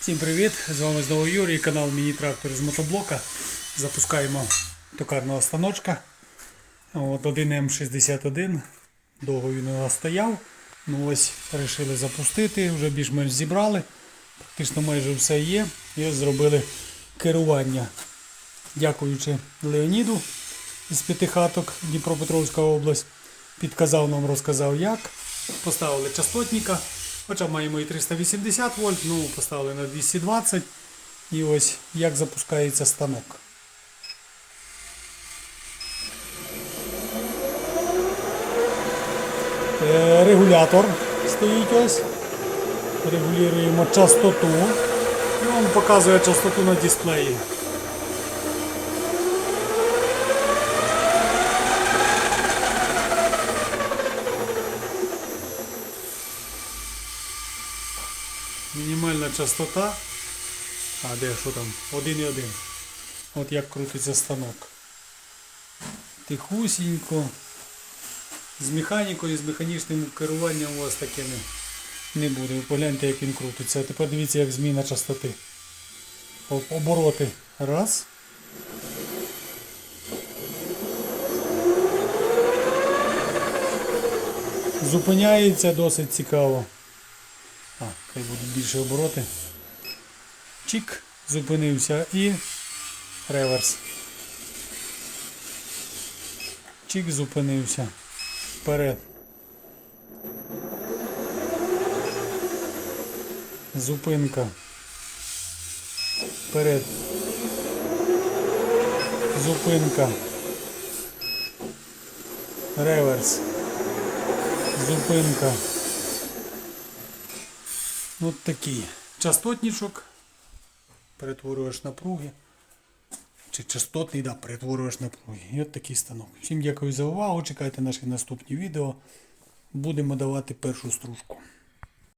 Всім привіт! З вами знову Юрій, канал Міні-трактор з мотоблока. Запускаємо токарного станочка. От 1М61. Довго він у нас стояв. Ну ось вирішили запустити, вже більш-менш зібрали. Практично майже все є. І зробили керування. Дякуючи Леоніду із п'ятихаток Дніпропетровська область. Підказав нам, розказав як. Поставили частотника. Хоча маємо і 380 вольт, ну поставили на 220. І ось як запускається станок. Е, Регулятор стоїть ось. Регулюємо частоту. І він показує частоту на дисплеї. Мінімальна частота. А де що там? 1,1. От як крутиться станок. Тихусінько. З механікою, з механічним керуванням у вас таке не, буде. Ви Погляньте, як він крутиться. А тепер дивіться, як зміна частоти. Обороти. Раз. Зупиняється досить цікаво. А, хай будуть більше обороти. Чик, зупинився і реверс. Чик зупинився. Вперед. Зупинка. Вперед. Зупинка. Реверс. Зупинка. От такий частотничок. Перетворюєш напруги. Чи частотний, да, перетворюєш напруги. І от такий станок. Всім дякую за увагу. Чекайте наші наступні відео. Будемо давати першу стружку.